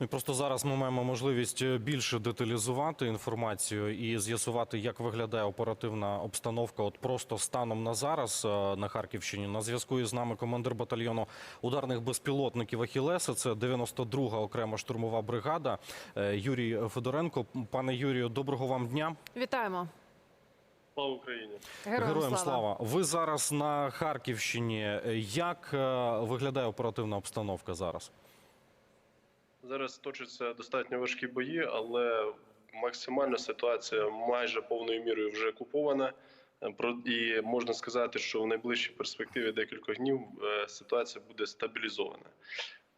Ну, і просто зараз ми маємо можливість е, більше деталізувати інформацію і з'ясувати, як виглядає оперативна обстановка. От просто станом на зараз е, на Харківщині. На зв'язку із нами командир батальйону ударних безпілотників Ахілеса. Це 92-га окрема штурмова бригада е, Юрій Федоренко. Пане Юрію, доброго вам дня. Вітаємо. Слава Україні! Героям, слава. Ви зараз на Харківщині. Як виглядає оперативна обстановка зараз? Зараз точаться достатньо важкі бої, але максимальна ситуація майже повною мірою вже купована. І можна сказати, що в найближчій перспективі декількох днів е, ситуація буде стабілізована.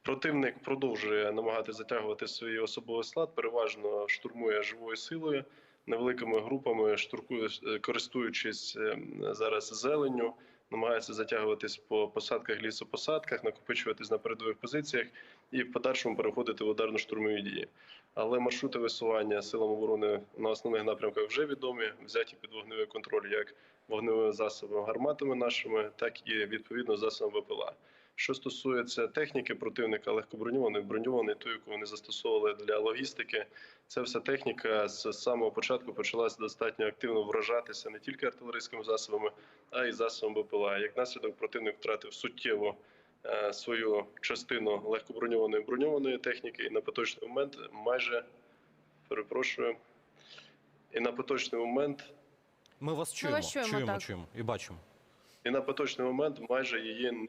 Противник продовжує намагати затягувати свій особовий склад, переважно штурмує живою силою, невеликими групами, штуркує, е, користуючись е, зараз зеленню, намагається затягуватись по посадках, лісопосадках, накопичуватись на передових позиціях і в подальшому переходити в ударно-штурмові дії. Але маршрути висування силам оборони на основних напрямках вже відомі, взяті під вогневий контроль як вогневими засобами, гарматами нашими, так і відповідно засобами ВПЛА. Що стосується техніки противника, легкоброньованих, броньований, ту, яку вони застосовували для логістики, це вся техніка з самого початку почалася достатньо активно вражатися не тільки артилерійськими засобами, а й засобами БПЛА. Як наслідок, противник втратив суттєво свою частину легкоброньованої броньованої техніки, і на поточний момент майже перепрошую. І на поточний момент, Ми вас чуємо, вас чуємо, чуємо, так. чуємо і бачимо. і на поточний момент майже її не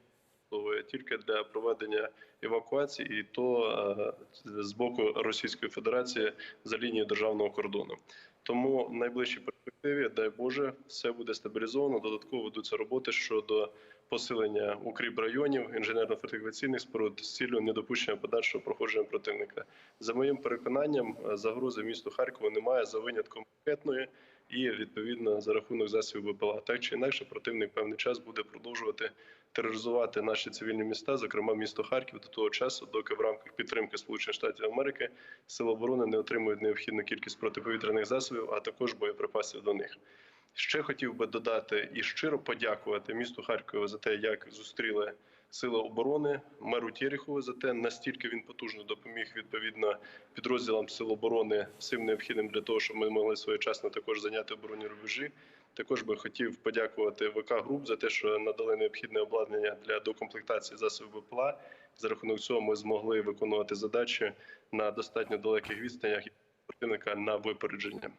використовує тільки для проведення евакуації, і то е, з боку Російської Федерації за лінією державного кордону. Тому в найближчій перспективі, дай Боже, все буде стабілізовано. Додатково ведуться роботи щодо посилення укріп районів, інженерно-фортифікаційних споруд з ціллю недопущення подальшого проходження противника. За моїм переконанням, е, загрози місту Харкову немає за винятком ракетної і відповідно за рахунок засобів БПЛА. Так чи інакше, противник певний час буде продовжувати тероризувати наші цивільні міста, зокрема місто Харків, до того часу, доки в рамках підтримки Сполучених Штатів Америки сили оборони не отримують необхідну кількість протиповітряних засобів, а також боєприпасів до них. Ще хотів би додати і щиро подякувати місту Харкову за те, як зустріли сили оборони, меру Тєріхову за те, настільки він потужно допоміг відповідно підрозділам сил оборони всім необхідним для того, щоб ми могли своєчасно також зайняти оборонні рубежі. Також би хотів подякувати ВК груп за те, що надали необхідне обладнання для докомплектації засобів БПЛА. За рахунок цього ми змогли виконувати задачі на достатньо далеких відстанях і противника на випередження.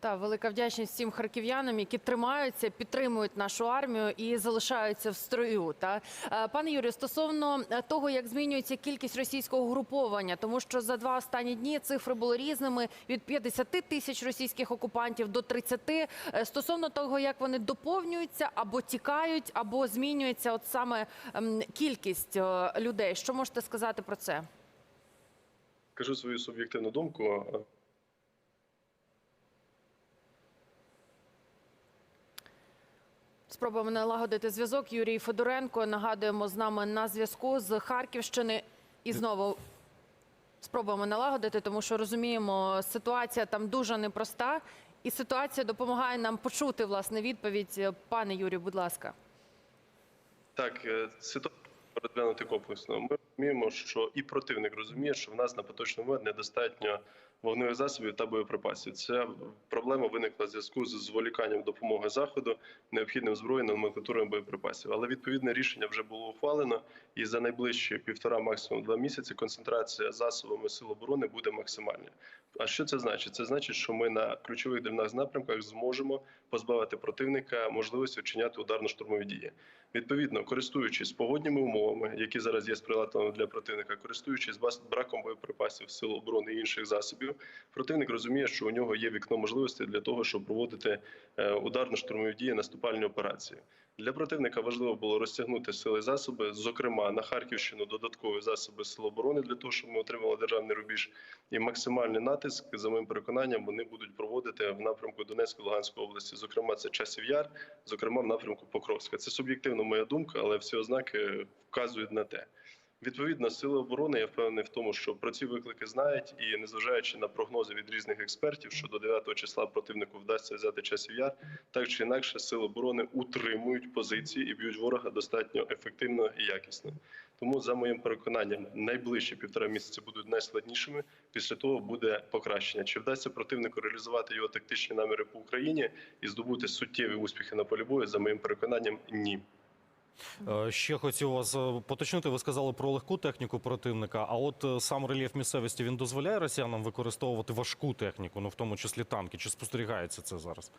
Та велика вдячність всім харків'янам, які тримаються, підтримують нашу армію і залишаються в строю. Та Е, пане Юрію, стосовно е, того, як змінюється кількість російського угруповання, тому що за два останні дні цифри були різними від 50 тисяч російських окупантів до 30. Е, Стосовно того, як вони доповнюються або тікають, або змінюється, от саме кількість людей. Що можете сказати про це? Кажу свою суб'єктивну думку. Спробуємо налагодити зв'язок. Юрій Федоренко нагадуємо з нами на зв'язку з Харківщини. І знову спробуємо налагодити, тому що розуміємо, ситуація там дуже непроста, і ситуація допомагає нам почути власне відповідь. Пане Юрію, будь ласка. Так, е, ситуацію розглянути комплексно. Ми розуміємо, що і противник розуміє, що в нас на поточний момент недостатньо вогневих засобів та боєприпасів. Ця проблема виникла в зв'язку з зволіканням допомоги заходу необхідним зброєю номенклатурою боєприпасів. Але відповідне рішення вже було ухвалено, і за найближчі півтора, максимум два місяці концентрація засобами сил оборони буде максимальна. А що це значить? Це значить, що ми на ключових для напрямках зможемо позбавити противника можливості вчиняти ударно-штурмові дії. Відповідно, користуючись погодніми умовами, які зараз є сприятливими для противника, користуючись браком боєприпасів, сил оборони і інших засобів, противник розуміє, що у нього є вікно можливостей для того, щоб проводити е, ударно-штурмові дії, наступальні операції. Для противника важливо було розтягнути сили засоби, зокрема на Харківщину додаткові засоби сил оборони для того, щоб ми отримали державний рубіж, і максимальний натиск, за моїм переконанням, вони будуть проводити в напрямку Донецької Луганської області. Зокрема, це часів яр, зокрема в напрямку Покровська. Це суб'єктивно моя думка, але всі ознаки вказують на те. Відповідно, сили оборони я впевнений в тому, що про ці виклики знають, і незважаючи на прогнози від різних експертів, що до 9 числа противнику вдасться взяти часів яр, так чи інакше сили оборони утримують позиції і б'ють ворога достатньо ефективно і якісно. Тому, за моїм переконанням, найближчі півтора місяці будуть найскладнішими. Після того буде покращення. Чи вдасться противнику реалізувати його тактичні наміри по Україні і здобути суттєві успіхи на полі бою? За моїм переконанням, ні. Е, Ще хотів вас е, поточнити. Ви сказали про легку техніку противника. А от е, сам рельєф місцевості він дозволяє росіянам використовувати важку техніку, ну в тому числі танки. Чи спостерігається це зараз?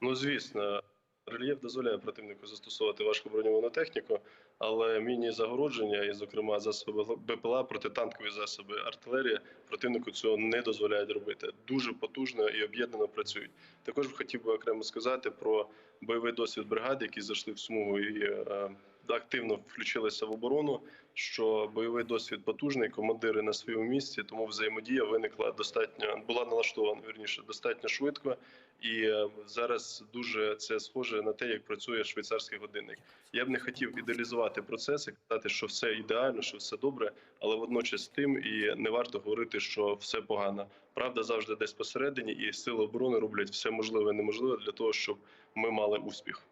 Ну, звісно, рельєф дозволяє противнику застосовувати важку броньовану техніку, але міні загородження, і, зокрема, засоби БПЛА, протитанкові засоби, артилерія противнику цього не дозволяють робити. Дуже потужно і об'єднано працюють. Також хотів би окремо сказати про бойовий досвід бригади, які зайшли в смугу і е, активно включилися в оборону. Що бойовий досвід потужний, командири на своєму місці, тому взаємодія виникла достатньо була налаштована вірніше достатньо швидко. І е, зараз дуже це схоже на те, як працює швейцарський годинник. Я б не хотів ідеалізувати процес і казати, що все ідеально, що все добре, але водночас тим і не варто говорити, що все погано. Правда завжди десь посередині, і сили оборони роблять все можливе і неможливе для того, щоб ми мали успіх.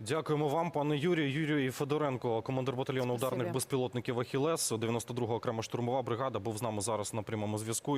Дякуємо вам, пане Юрію. Юрій Федоренко, командир батальйону Спасибо. ударних безпілотників Ахілес, 92-го окрема штурмова бригада, був з нами зараз на прямому зв'язку.